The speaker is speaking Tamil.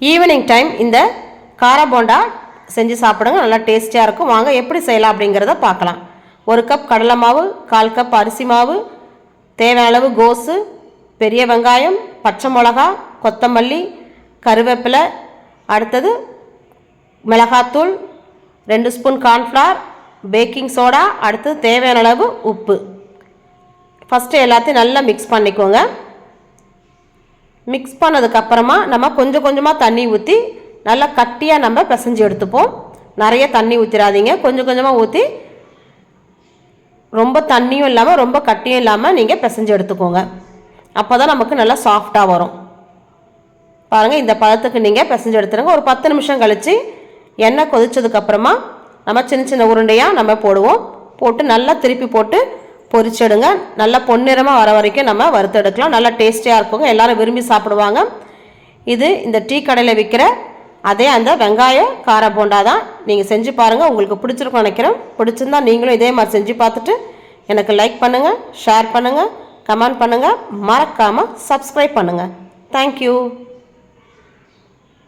ஈவினிங் டைம் இந்த கார போண்டா செஞ்சு சாப்பிடுங்க நல்லா டேஸ்டியாக இருக்கும். வாங்க எப்படி செய்யலாம் அப்படிங்கிறத பார்க்கலாம். ஒரு கப் கடலை மாவு கால் கப் அரிசி மாவு தேவையான அளவு கோஸு பெரிய வெங்காயம் பச்சை மிளகா கொத்தமல்லி கருவேப்பிலை அடுத்தது மிளகாத்தூள் ரெண்டு ஸ்பூன் கார்ன்ஃப்ளவர் பேக்கிங் சோடா அடுத்தது தேவையான அளவு உப்பு. ஃபஸ்ட்டு எல்லாத்தையும் நல்லா மிக்ஸ் பண்ணிக்கோங்க. மிக்ஸ் பண்ணதுக்கப்புறமா நம்ம கொஞ்சம் கொஞ்சமாக தண்ணி ஊற்றி நல்லா கட்டியாக நம்ம பிசைஞ்சு எடுத்துப்போம். நிறைய தண்ணி ஊற்றிடாதீங்க கொஞ்சம் கொஞ்சமாக ஊற்றி ரொம்ப தண்ணியும் இல்லாமல் ரொம்ப கட்டியும் இல்லாமல் நீங்கள் பிசைஞ்சு எடுத்துக்கோங்க. அப்போ தான் நமக்கு நல்லா சாஃப்டாக வரும். பாருங்கள் இந்த பதத்துக்கு நீங்கள் பிசைஞ்சு எடுத்துருங்க. ஒரு பத்து நிமிஷம் கழித்து எண்ணெய் கொதிச்சதுக்கப்புறமா நம்ம சின்ன சின்ன உருண்டையாக நம்ம போடுவோம். போட்டு நல்லா திருப்பி போட்டு பொரிச்செடுங்க. நல்லா பொன்னிறமாக வர வரைக்கும் நம்ம வறுத்தெடுக்கலாம் நல்லா டேஸ்டியாக இருக்குங்க. எல்லாரும் விரும்பி சாப்பிடுவாங்க. இது இந்த டீ கடையில் விற்கிற அதே அந்த வெங்காயம் கார போண்டா தான். நீங்கள் செஞ்சு பாருங்கள் உங்களுக்கு பிடிச்சிருக்கும் நினைக்கிறேன். பிடிச்சிருந்தா நீங்களும் இதே மாதிரி செஞ்சு பார்த்துட்டு எனக்கு லைக் பண்ணுங்கள் ஷேர் பண்ணுங்கள் கமெண்ட் பண்ணுங்கள் மறக்காமல் சப்ஸ்கிரைப் பண்ணுங்கள் தேங்க்யூ